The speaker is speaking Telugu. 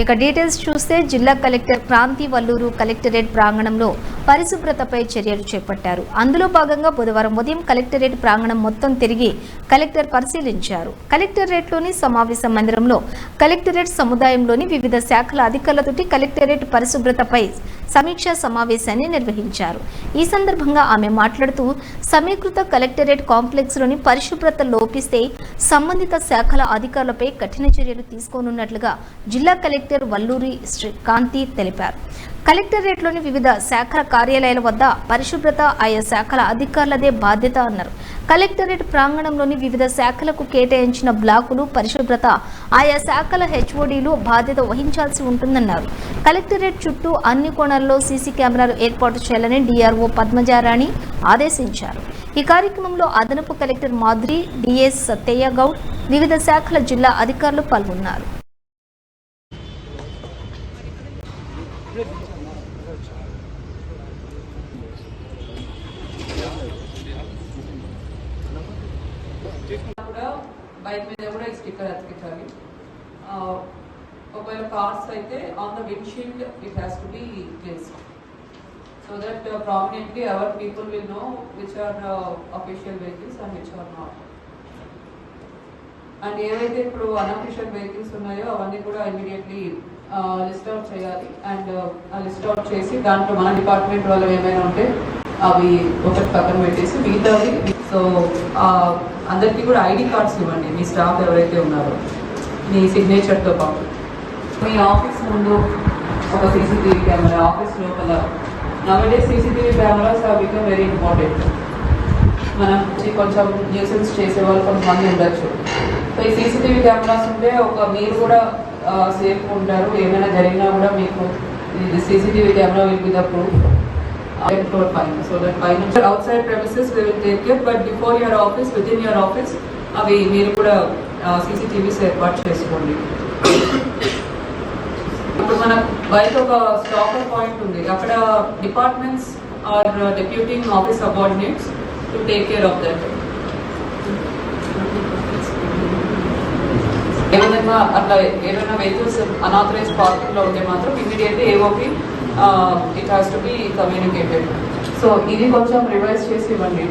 ఇక డీటెయిల్స్ చూస్తే జిల్లా కలెక్టర్ క్రాంతి వల్లూరు కలెక్టరేట్ ప్రాంగణంలో పరిశుభ్రతపై చర్యలు చేపట్టారు. అందులో భాగంగా బుధవారం ఉదయం కలెక్టరేట్ ప్రాంగణం మొత్తం తిరిగి కలెక్టర్ పరిశీలించారు. కలెక్టరేట్లోని సమావేశ మందిరంలో కలెక్టరేట్ సముదాయంలోని వివిధ శాఖల అధికారులతోటి కలెక్టరేట్ పరిశుభ్రతపై సమీక్షా సమావేశాన్ని నిర్వహించారు. ఈ సందర్భంగా ఆమె మాట్లాడుతూ సమీకృత కలెక్టరేట్ కాంప్లెక్స్లోని పరిశుభ్రత లోపిస్తే సంబంధిత శాఖల అధికారులపై కఠిన చర్యలు తీసుకోనున్నట్లుగా జిల్లా కలెక్టర్ కలెక్టర్ వల్లూరి శ్రీకాంతి తెలిపారు. కలెక్టరేట్లోని వివిధ శాఖల కార్యాలయాల వద్ద పరిశుభ్రత ఆయా శాఖల అధికారులదే బాధ్యత అన్నారు. కలెక్టరేట్ ప్రాంగణంలోని వివిధ శాఖలకు కేటాయించిన బ్లాకులు పరిశుభ్రత ఆయా శాఖల హెచ్ఓడీలు బాధ్యత వహించాల్సి ఉంటుందన్నారు. కలెక్టరేట్ చుట్టూ అన్ని కోణాల్లో సీసీ కెమెరాలు ఏర్పాటు చేయాలని డీఆర్ఓ పద్మజారాణి ఆదేశించారు. ఈ కార్యక్రమంలో అదనపు collector Madhuri D S Sattaiah Goud వివిధ శాఖల జిల్లా అధికారులు పాల్గొన్నారు. కూడా బైక్ మీద కూడా ఈ స్టిక్కర్ అతికించాలి. ఒకవేళ కార్స్ అయితే on the windshield it has to be placed so that prominently our people will know which are official vehicles and which are not and ఏవైతే ఇప్పుడు అన్అఫీషియల్ వెహికల్స్ ఉన్నాయో అవన్నీ కూడా ఇమీడియట్లీ లిస్ట్ అవుట్ చేయాలి. అండ్ uh, ఆ లిస్ట్ అవుట్ చేసి దాంట్లో మన డిపార్ట్మెంట్ వాళ్ళు ఏమైనా ఉంటే అవి ఒకటి పక్కన పెట్టేసి మిగతాది సో అందరికీ కూడా ఐడి కార్డ్స్ ఇవ్వండి. మీ స్టాఫ్ ఎవరైతే ఉన్నారో. మీ సిగ్నేచర్తో పాటు. మీ ఆఫీస్ ముందు ఒక సీసీటీవీ కెమెరా ఆఫీస్ లోపల. నవడే సీసీటీవీ కెమెరాస్ ఆ బికమ్ వెరీ ఇంపార్టెంట్ మనం కొంచెం న్యూసెన్స్ చేసే వాళ్ళు కొంతమంది ఉండొచ్చు. సో ఈ సీసీటీవీ కెమెరాస్ ఉంటే ఒక మీరు కూడా సేఫ్ ఉంటారు. ఏమైనా జరిగినా కూడా మీకు ఇది CCTV camera will be the proof floor పైన సో దట్ పైన outside premises we care but before your office with in your office అవి మీరు కూడా సీసీటీవీస్ ఏర్పాటు చేసుకోండి. ఇప్పుడు మన బయట ఒక స్టాకర్ పాయింట్ ఉంది. అక్కడ departments are deputing office subordinates to take care of that ఏమైనా అట్లా ఏమైనా వెహికల్స్ అనాథరైజ్ పార్కింగ్లో ఉంటే మాత్రం immediately AOP it has to be communicated so ఇది కొంచెం రివైజ్ చేసి ఇవ్వండి.